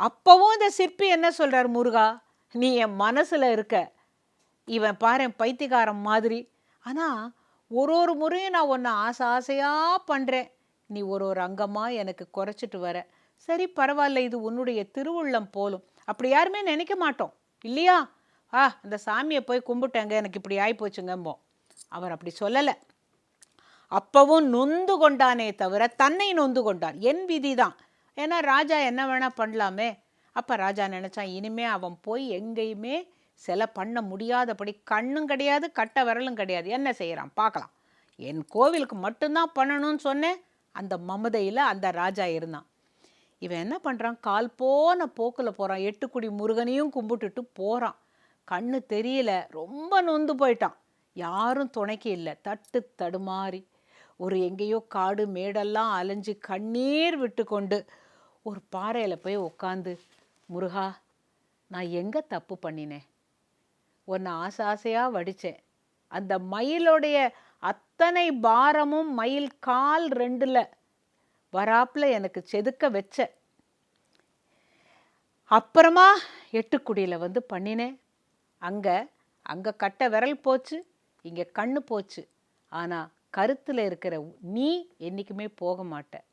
அப்போவும் இந்த சிற்பி என்ன சொல்கிறார் முருகா? நீ என் மனசில் இருக்க. இவன் பாரு பைத்தியக்காரன் மாதிரி. ஆனால் ஒரு ஒரு முறையும் நான் ஒன்று ஆசை ஆசையாக பண்ணுறேன் நீ ஒரு ஒரு அங்கமாக எனக்கு குறைச்சிட்டு வர. சரி பரவாயில்ல இது உன்னுடைய திருவுள்ளம் போலும். அப்படி யாருமே நினைக்க மாட்டோம். இல்லையா? ஆ அந்த சாமியை போய் கும்பிட்டேங்க எனக்கு இப்படி ஆகிப்போச்சுங்கம்போ அவர் அப்படி சொல்லலை. அப்பவும் நொந்து கொண்டானே தவிர தன்னை நொந்து கொண்டான். என் விதி தான் ஏன்னா ராஜா என்ன வேணால் பண்ணலாமே. அப்போ ராஜா நினச்சான் இனிமே அவன் போய் எங்கேயுமே சிலை பண்ண முடியாதபடி கண்ணும் கிடையாது கட்ட விரலும் கிடையாது. என்ன செய்கிறான் பார்க்கலாம். என் கோவிலுக்கு மட்டும்தான் பண்ணணும்னு சொன்னேன். அந்த மமதையில் அந்த ராஜா இருந்தான். இவன் என்ன பண்ணுறான் கால் போன போக்கில் போகிறான் எட்டுக்குடி முருகனையும் கும்பிட்டுட்டு போகிறான் கண்ணு தெரியல. ரொம்ப நொந்து போயிட்டான். யாரும் துணைக்கு இல்லை. தட்டு தடுமாறி ஒரு எங்கேயோ காடு மேடெல்லாம் அலைஞ்சு கண்ணீர் விட்டு கொண்டு ஒரு பாறையில் போய் உட்காந்து முருகா நான் எங்கே தப்பு பண்ணினேன்? ஒன்று ஆசை ஆசையாக வடித்தேன் அந்த மயிலுடைய அத்தனை பாரமும் மயில் கால் ரெண்டில் வராப்பில் எனக்கு செதுக்க வச்ச. அப்புறமா எட்டுக்குடியில் வந்து பண்ணினேன். அங்கே அங்கே கட்ட விரல் போச்சு இங்கே கண்ணு போச்சு. ஆனால் கருத்தில் இருக்கிற நீ என்னைக்குமே போக மாட்டேன்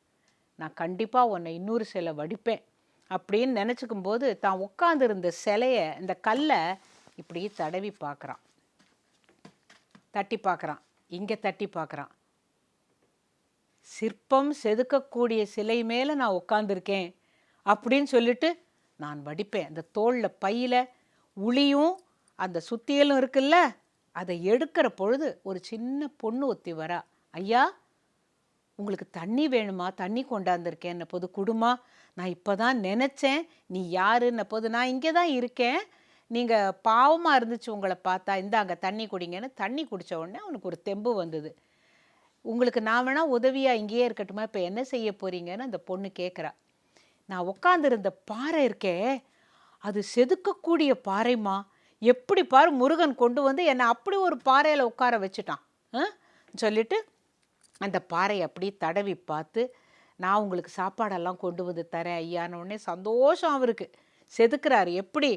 நான் கண்டிப்பாக உன்னை இன்னொரு சிலை வடிப்பேன். அப்படின்னு நினச்சிக்கும் போது தான் உட்காந்துருந்த சிலையை இந்த கல்லை இப்படி தடவி பார்க்குறான். தட்டி பார்க்குறான். இங்கே தட்டி பார்க்குறான். சிற்பம் செதுக்கக்கூடிய சிலை மேலே நான் உட்காந்துருக்கேன் அப்படின்னு சொல்லிட்டு நான் வடிப்பேன். அந்த தோளில் பையில் உளியும் அந்த சுத்தியலும் இருக்குல்ல அதை எடுக்கிற பொழுது ஒரு சின்ன பொண்ணு ஒத்தி வரா. ஐயா உங்களுக்கு தண்ணி வேணுமா? தண்ணி கொண்டாந்துருக்கேன் போது குடுமா? நான் இப்போ தான் நினச்சேன். நீ யாருன்ன போது நான் இங்கே தான் இருக்கேன். நீங்கள் பாவமாக இருந்துச்சு உங்களை பார்த்தா. இந்தாங்க தண்ணி குடிங்கன்னு தண்ணி குடித்த உடனே அவனுக்கு ஒரு தெம்பு வந்தது. உங்களுக்கு நான் வேணால் உதவியாக இங்கேயே இருக்கட்டுமா? இப்போ என்ன செய்ய போறீங்கன்னு அந்த பொண்ணு கேட்குறா நான் உட்காந்துருந்த பாறை இருக்கே அது செதுக்கக்கூடிய பாறைமா எப்படி பாரு முருகன் கொண்டு வந்து என்னை அப்படி ஒரு பாறையில் உட்கார வச்சுட்டான். ஆ? அந்த பாறையை அப்படி தடவி பார்த்து நான் உங்களுக்கு சாப்பாடெல்லாம் கொண்டு வந்து தரேன் ஐயானோடனே உடனே சந்தோஷம் அவருக்கு. செதுக்குறாரு. எப்படி?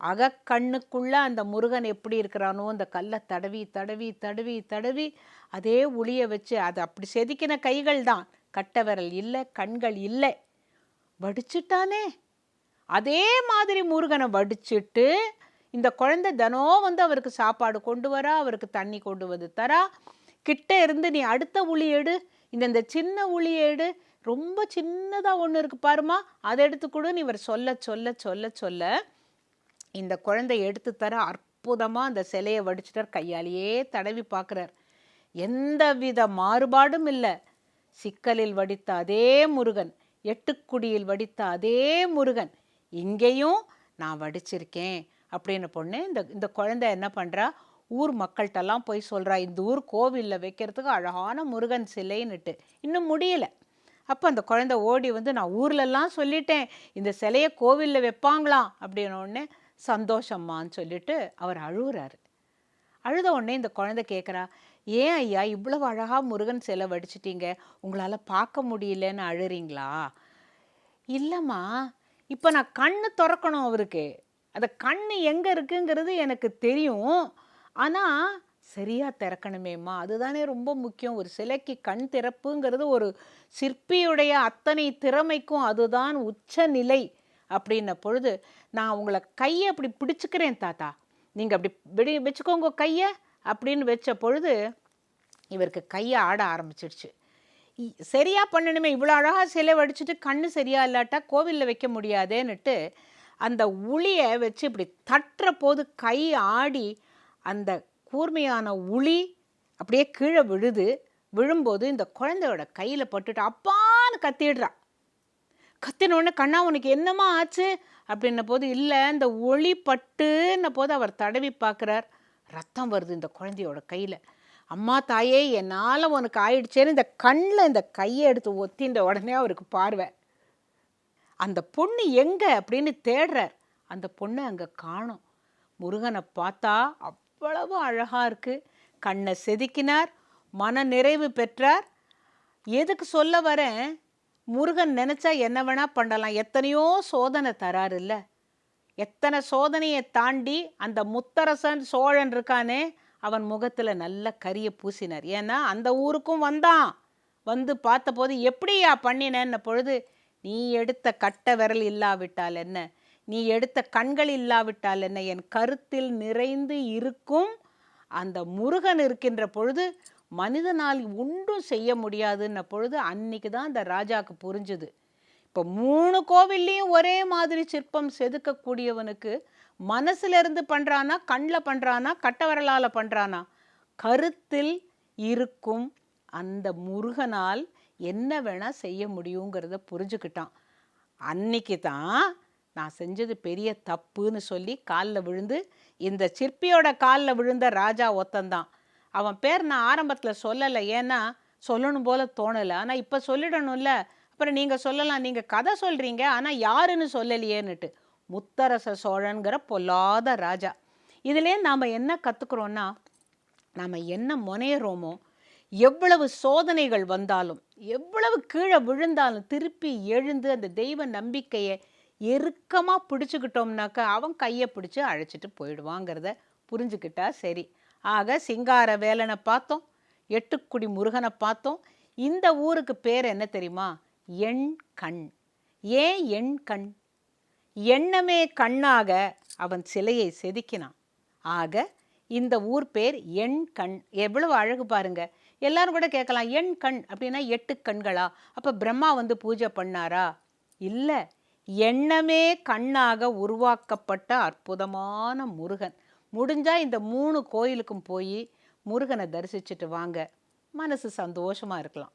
அகக்கண்ணுக்குள்ளே அந்த முருகன் எப்படி இருக்கிறானோ அந்த கல்லை தடவி தடவி தடவி தடவி அதே உளிய வச்சு அது அப்படி செதுக்கின கைகள் தான். கட்ட விரல் இல்லை கண்கள் இல்லை. வடிச்சிட்டானே. அதே மாதிரி முருகனை வடிச்சிட்டு இந்த குழந்தை தினம் வந்து அவருக்கு சாப்பாடு கொண்டு வரா அவருக்கு தண்ணி கொண்டு வந்து தரா. கிட்ட இருந்து நீ அடுத்த உளி எடு. இந்த இந்த சின்ன உளி எடு. ரொம்ப சின்னதாக ஒன்று இருக்கு பாருமா அதை எடுத்து கொடுன்னு இவர் சொல்ல சொல்ல சொல்ல சொல்ல இந்த குழந்தை எடுத்து தர அற்புதமாக அந்த சிலையை வடிச்சிட்டார். கையாலேயே தடவி பார்க்குறார். எந்தவித மாறுபாடும் இல்லை. சிக்கலில் வடித்த அதே முருகன் எட்டுக்குடியில் வடித்த அதே முருகன் இங்கேயும் நான் வடிச்சிருக்கேன் அப்படின்னு பொண்ணு இந்த இந்த குழந்தை என்ன பண்றா? ஊர் மக்கள்கிட்டலாம் போய் சொல்கிறா இந்த ஊர் கோவில்ல வைக்கிறதுக்கு அழகான முருகன் சிலைன்னுட்டு. இன்னும் முடியல. அப்போ அந்த குழந்தை ஓடி வந்து நான் ஊர்லெல்லாம் சொல்லிட்டேன் இந்த சிலையை கோவிலில் வைப்பாங்களாம். அப்படின்னோடனே சந்தோஷம்மான்னு சொல்லிட்டு அவர் அழுகுறாரு. அழுத உடனே இந்த குழந்தை கேட்குறா ஏன் ஐயா இவ்வளவு அழகாக முருகன் சிலை வடிச்சிட்டீங்க? உங்களால் பார்க்க முடியலன்னு அழுறீங்களா? இல்லைம்மா இப்போ நான் கண்ணு திறக்கணும் அவருக்கு. அந்த கண் எங்கே இருக்குங்கிறது எனக்கு தெரியும். ஆனால் சரியாக திறக்கணுமேம்மா? அதுதானே ரொம்ப முக்கியம். ஒரு சிலைக்கு கண் திறப்புங்கிறது ஒரு சிற்பியுடைய அத்தனை திறமைக்கும் அதுதான் உச்ச நிலை அப்படின்ன பொழுது நான் உங்களை கையை அப்படி பிடிச்சிக்கிறேன் தாத்தா. நீங்கள் அப்படி விடி வச்சுக்கோங்க கையை அப்படின்னு வச்ச பொழுது இவருக்கு கையை ஆட ஆரம்பிச்சிடுச்சு. இ- பண்ணணுமே. இவ்வளோ அழகாக சிலை வடிச்சிட்டு கண்ணு சரியாக இல்லாட்டா கோவில்ல வைக்க முடியாதேன்னுட்டு அந்த உளியை வச்சு இப்படி தட்டுற போது கை ஆடி அந்த கூர்மையான உளி அப்படியே கீழே விழுது விழும்போது இந்த குழந்தையோட கையில் பட்டுட்டு அப்பான்னு கத்திடுறா. கத்தினோடனே கண்ணா உனக்கு என்னம்மா ஆச்சு? அப்படின்ன போது இல்லை இந்த ஒளி பட்டுன்ன போது அவர் தடவி பார்க்குறார். ரத்தம் வருது இந்த குழந்தையோட கையில். அம்மா தாயே என்னால் உனக்கு ஆயிடுச்சேன்னு இந்த கண்ணில் இந்த கையை எடுத்து ஒத்தின்ற உடனே அவருக்கு பார்வை. அந்த பொண்ணு எங்கே? அப்படின்னு தேடுறார். அந்த பொண்ணு அங்கே காணும். முருகனை பார்த்தா அப் அவ்வளவு அழகாக இருக்குது கண்ணை செதுக்கினார் மன நிறைவு பெற்றார். எதுக்கு சொல்ல வரேன்? முருகன் நினச்சா என்ன வேணால் பண்ணலாம். எத்தனையோ சோதனை தராரு இல்லை. எத்தனை சோதனையை தாண்டி அந்த முத்தரசன் சோழன் இருக்கானே அவன் முகத்தில் நல்ல கரியை பூசினார். ஏன்னா அந்த ஊருக்கும் வந்தான். வந்து பார்த்தபோது எப்படியா பண்ணினேன்ன பொழுது? நீ எடுத்த கட்ட விரல் இல்லாவிட்டால் என்ன? நீ எடுத்த கண்கள் இல்லாவிட்டால் என்ன என் கருத்தில் நிறைந்து இருக்கும். அந்த முருகன் இருக்கின்ற பொழுது மனிதனால் ஒன்றும் செய்ய முடியாதுன்ன பொழுது அன்னைக்கு தான் அந்த ராஜாவுக்கு புரிஞ்சுது. இப்போ மூணு கோவில்லையும் ஒரே மாதிரி சிற்பம் செதுக்கக்கூடியவனுக்கு மனசுல இருந்து கண்ணில் பண்ணுறானா கட்டவரலால் பண்ணுறானா கருத்தில் இருக்கும் அந்த முருகனால் என்ன வேணால் செய்ய முடியுங்கிறத புரிஞ்சுக்கிட்டான். அன்னைக்கு தான் நான் செஞ்சது பெரிய தப்புன்னு சொல்லி காலில் விழுந்து இந்த சிற்பியோட காலில் விழுந்த ராஜா ஒத்தந்தான். அவன் பேர் நான் ஆரம்பத்தில் சொல்லலை. ஏன்னா சொல்லணும் போல தோணலை. ஆனால் இப்போ சொல்லிடணும்ல. அப்புறம் நீங்கள் சொல்லலாம் நீங்கள் கதை சொல்கிறீங்க ஆனால் யாருன்னு சொல்லலையேன்னுட்டு. முத்தரச சோழனுங்கிற பொல்லாத ராஜா. இதிலே நாம் என்ன கற்றுக்குறோன்னா நாம் என்ன முனையிறோமோ எவ்வளவு சோதனைகள் வந்தாலும் எவ்வளவு கீழே விழுந்தாலும் திருப்பி எழுந்து அந்த தெய்வ நம்பிக்கையை இறுக்கமாக பிடிச்சிக்கிட்டோம்னாக்கா அவன் கையை பிடிச்சி அழைச்சிட்டு போயிடுவாங்கிறத புரிஞ்சுக்கிட்டா சரி. ஆக சிங்கார வேலனை பார்த்தோம் எட்டுக்குடி முருகனை பார்த்தோம். இந்த ஊருக்கு பேர் என்ன தெரியுமா? எண் கண். ஏன் எண் கண்? எண்ணமே கண்ணாக அவன் சிலையை செதுக்கினான். ஆக இந்த ஊர் பேர் எண் கண். எவ்வளவு அழகு பாருங்க. எல்லாரும் கூட கேட்கலாம் எண் கண் அப்படின்னா எட்டு கண்களா? அப்போ பிரம்மா வந்து பூஜை பண்ணாரா? இல்லை. எண்ணமே கண்ணாக உருவாக்கப்பட்ட அற்புதமான முருகன். முடிஞ்சால் இந்த மூணு கோயிலுக்கும் போய் முருகனை தரிசிச்சுட்டு வாங்க. மனசு சந்தோஷமாக இருக்கலாம்.